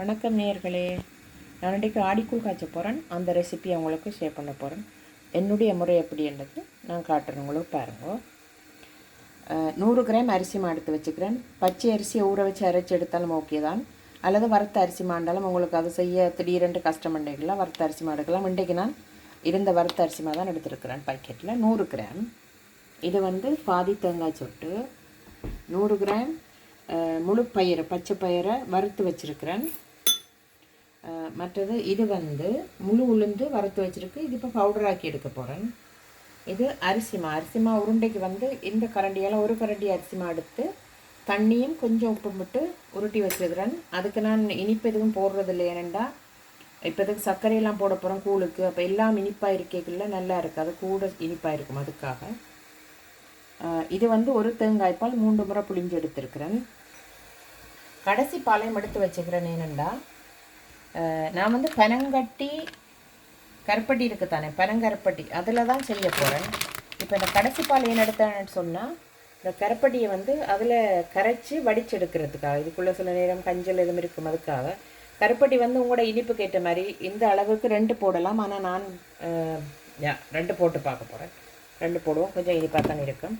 வணக்கம் நேயர்களே. நான் இன்றைக்கு ஆடிக்கூழ் காய்ச்ச போகிறேன் அந்த ரெசிபியை உங்களுக்கு ஷேர் பண்ண போகிறேன் என்னுடைய முறை எப்படின்றது நான் காட்டுறேன் உங்களுக்கு பாருங்க. நூறு கிராம் அரிசி மா எடுத்து வச்சுக்கிறேன். பச்சை அரிசியை ஊற வச்சு அரைச்சி எடுத்தாலும் ஓகே தான். அல்லது வறுத்த அரிசி மாண்டாலும் உங்களுக்கு அது செய்ய திடீரென்று கஷ்டம் பண்ணைகள்லாம் வறுத்த அரிசி மாடுக்கலாம் இன்றைக்கு நான் இருந்த வறுத்த அரிசி மா தான் எடுத்துருக்கிறேன் பாக்கெட்டில் நூறு கிராம். இது வந்து பாதி தேங்காய் சொட்டு. நூறு கிராம் முழு பயிரை பச்சை பயிரை வறுத்து வச்சுருக்கிறேன். மற்றது இது வந்து முழு உளுந்து வறுத்து வச்சுருக்கு. இது இப்போ பவுடராக்கி எடுக்க போகிறேன் இது அரிசிமா அரிசிமா உருண்டைக்கு வந்து இந்த கரண்டியால் ஒரு கரண்டி அரிசிமா எடுத்து தண்ணியும் கொஞ்சம் உப்பு விட்டு உருட்டி வச்சுக்கிறேன் அதுக்கு நான் இனிப்பு எதுவும் போடுறதில்லை ஏனெண்டா இப்போதுக்கு சர்க்கரையெல்லாம் போட போகிறோம் கூழுக்கு. அப்போ எல்லாம் இனிப்பாக இருக்கக்குள்ள நல்லா இருக்குது அது கூட இனிப்பாக இருக்கும் அதுக்காக. இது வந்து ஒரு தேங்காய்ப்பால் மூன்று முறை புளிஞ்சு எடுத்துருக்குறேன். கடைசி பாலையும் எடுத்து வச்சுக்கிறேன் ஏனெண்டா நான் வந்து பனங்கட்டி கருப்பட்டி இருக்கு தானே பனங்கருப்பட்டி. அதில் தான் செய்ய போகிறேன் இப்போ இந்த கடைசி பால் ஏன் எடுத்தேன்னு சொன்னால் இந்த கருப்பட்டியை வந்து அதில் கரைச்சி வடிச்செடுக்கிறதுக்காக இதுக்குள்ளே சில நேரம் கஞ்சல் எதுவும் இருக்கும் அதுக்காக கருப்பட்டி வந்து உங்களோட இனிப்புக்கு ஏற்ற மாதிரி இந்த அளவுக்கு ரெண்டு போடலாம். ஆனால் நான் யா ரெண்டு போட்டு பார்க்க போகிறேன் ரெண்டு போடுவோம். கொஞ்சம் இனிப்பாக தான் இருக்கும்.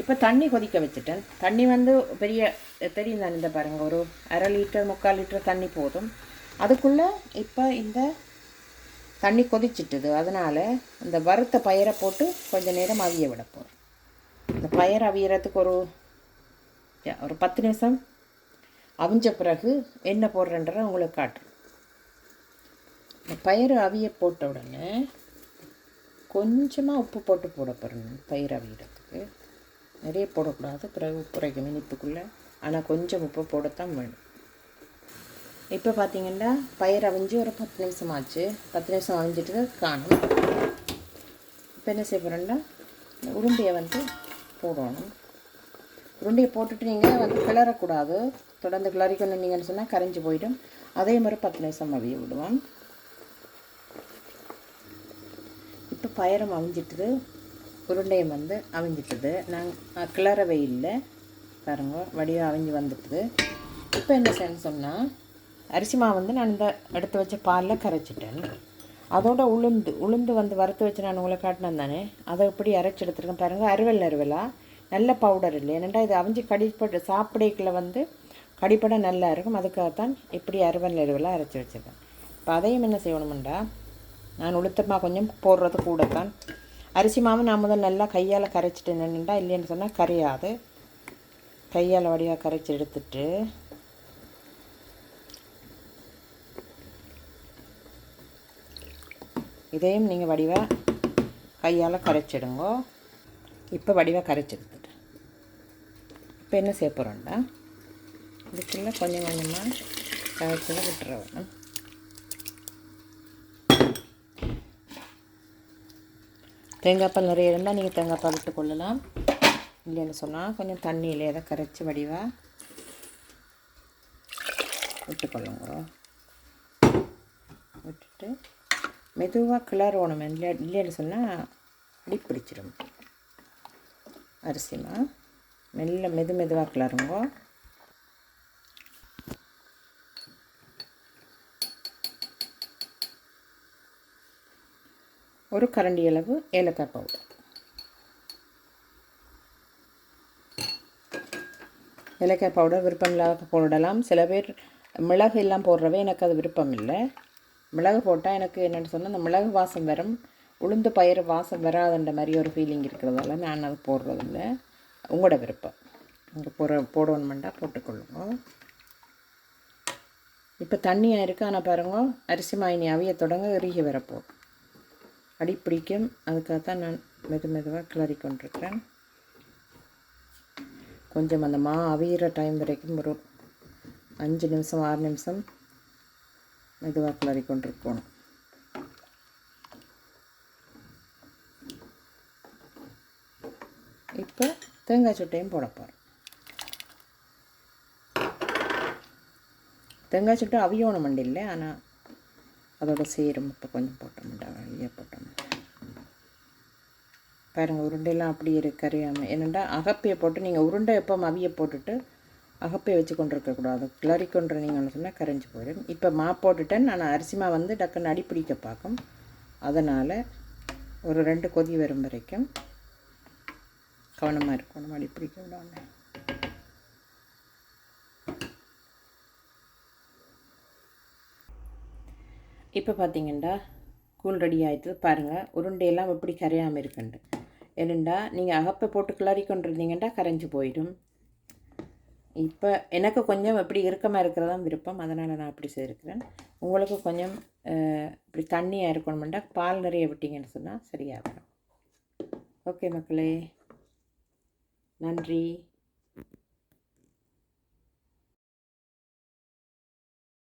இப்போ தண்ணி கொதிக்க வச்சுட்டேன். தண்ணி வந்து பெரிய தெரியும் தான் இந்த பாருங்கள் ஒரு அரை லிட்டர் முக்கால் லிட்டர் தண்ணி போதும். அதுக்குள்ளே இப்போ இந்த தண்ணி கொதிச்சிட்டுது. அதனால் இந்த வறுத்த பயிரை போட்டு கொஞ்ச நேரம் அவிய விட இந்த பயிர் அவியறதுக்கு ஒரு ஒரு பத்து நிமிஷம் அவிஞ்ச பிறகு என்ன போடுறன்ற உங்களுக்கு காட்டுறேன். இந்த பயிர் அவிய போட்ட உடனே கொஞ்சமாக உப்பு போட்டு போட போகிறேன் பயிர் அவியறதுக்கு. நிறைய போடக்கூடாது. பிறகு உப்புரைக்கும் இனிப்புக்குள்ளே. ஆனால் கொஞ்சம் உப்பு போடத்தான் வேணும். இப்போ பார்த்தீங்கன்னா பயிர் அவிஞ்சு ஒரு பத்து நிமிஷம் ஆச்சு பத்து நிமிஷம் அவிஞ்சிட்டு காணும். இப்போ என்ன செய்ய போகிறேன்னா உருண்டையை வந்து போடணும். உருண்டையை போட்டுட்டு நீங்கள் வந்து கிளறக்கூடாது. தொடர்ந்து கிளறிக்கணும் நீங்கன்னு சொன்னால் கரைஞ்சி போயிடும். அதே மாதிரி பத்து நிமிஷம் அவிய விடுவோம். இப்போ பயரம் அவிஞ்சிட்டுது. உருண்டையும் வந்து அவிஞ்சிட்டுது. நாங்கள் கிளறவே இல்லை. பாருங்க வடிவம் அவிஞ்சு வந்துட்டுது. இப்போ என்ன செய்யணும்னு சொன்னால் அரிசி மாவு வந்து நான் இந்த எடுத்து வச்ச பாலில் கரைச்சிட்டேன். அதோட உளுந்து உளுந்து வந்து வறுத்து வச்சு நான் உங்களை காட்டினேன் தானே? அதை இப்படி அரைச்சி எடுத்துருக்கேன் பாருங்கள் அருவல் அருவலா நல்ல பவுடர் இல்லை ஏனெண்டா இது அவிஞ்சு கடிப்பட்டு சாப்பிடைக்குள்ள வந்து கடிப்பட நல்லா இருக்கும். அதுக்காகத்தான் இப்படி அருவல் அருவலாக அரைச்சி வச்சுருக்கேன். இப்போ அதையும் என்ன செய்யணுமெண்டா நான் உளுத்தமாக கொஞ்சம் போடுறது கூட தான் அரிசி மாவு நான் முதல் நல்லா கையால் கரைச்சிட்டு நின்றுண்டா இல்லைன்னு சொன்னால் கரையாது. கையால் வடிவாக கரைச்சி எடுத்துட்டு இதையும் நீங்கள் வடிவாக கையால் கரைச்சிடுங்க. இப்போ வடிவாக கரைச்சி எடுத்துட்டு இப்போ என்ன செய்ய போகிறோம்டா இதுக்குள்ளே கொஞ்சம் கொஞ்சமாக கரைச்சி விட்டுற வேணும் நிறைய இருந்தால் நீங்கள் தேங்காய்ப்பால் விட்டு கொள்ளலாம். இல்லைன்னு சொன்னால் கொஞ்சம் தண்ணியில் எதை கரைச்சி வடிவாக விட்டுக்கொள்ளுங்க விட்டுட்டு மெதுவாக கிளறணும். இல்லை இல்லைன்னு சொன்னால் அடி பிடிச்சிடும் அரிசிமா? மெல்ல மெது மெதுவாக கிளறுங்கோ. ஒரு கரண்டி அளவு ஏலக்காய் பவுடர். ஏலக்காய் பவுடர் விருப்பம் இல்லாத போடலாம் சில பேர் மிளகு எல்லாம் போடுறவே எனக்கு அது விருப்பம் இல்லை மிளகு போட்டால் எனக்கு என்னென்னு சொன்னால் அந்த மிளகு வாசம் வரும். உளுந்து பயிர் வாசம் வராதுன்ற மாதிரி ஒரு ஃபீலிங் இருக்கிறதால நான் அது போடுறதில்ல. உங்களோட விருப்பம். இங்கே போடுற போடணுமெண்டா போட்டுக்கொள்ளுங்க. இப்போ தண்ணியாக இருக்குது ஆனால் பாருங்க அரிசி மாயினி அவிய தொடங்க இறுகி வரப்போகுது அடி பிடிக்கும். அதுக்காகத்தான் நான் மெது மெதுவாக கிளறி கொண்டிருக்கிறேன் கொஞ்சம் அந்த மா அவியிற டைம் வரைக்கும் ஒரு அஞ்சு நிமிஷம் ஆறு நிமிஷம் மெதுவாக கிளறி கொண்டிருக்கணும் இப்போ தேங்காய் சுட்டையும் போட போகிறேன் தேங்காய் சுட்டை அவியோணும் மண்டில்ல ஆனால் அதோட சேரும் இப்போ கொஞ்சம் போட்டோம்டா வெளியே போட்டோம். பாருங்கள் உருண்டையெல்லாம் அப்படியே இருக்கு கறியாமல் என்னென்னா அகப்பையை போட்டு நீங்கள் உருண்டை எப்போ அவிய போட்டுட்டு அகப்பை வச்சு கொண்டு இருக்கக்கூடாது கிளறி கொண்டு நீங்கள் சொன்னால் கரைஞ்சி போயிடும் இப்போ மா போட்டுட்டேன். நான் அரிசிமா வந்து டக்குன்னு அடி பிடிக்க பார்க்கும். அதனால் ஒரு ரெண்டு கொதி வரும் வரைக்கும் கவனமாக இருக்கணும் அடி பிடிக்க இப்போ பார்த்தீங்கன்னா கூழ் ரெடி ஆயிடுது பாருங்கள் உருண்டையெல்லாம் எப்படி கரையாமல் இருக்குன்ட்டு. ஏனெண்டா நீங்கள் அகப்பை போட்டு கிளறி கொண்டிருந்தீங்கன்னா கரைஞ்சி போயிடும். இப்போ எனக்கு கொஞ்சம் எப்படி இறுக்கமாக இருக்கிறதான் விருப்பம். அதனால் நான் அப்படி செய்திருக்கிறேன். உங்களுக்கு கொஞ்சம் இப்படி தண்ணியாக இருக்கணுமெண்டா பால் நிறைய விட்டீங்கன்னு சொன்னால் சரியாக ஓகே மக்களே. நன்றி.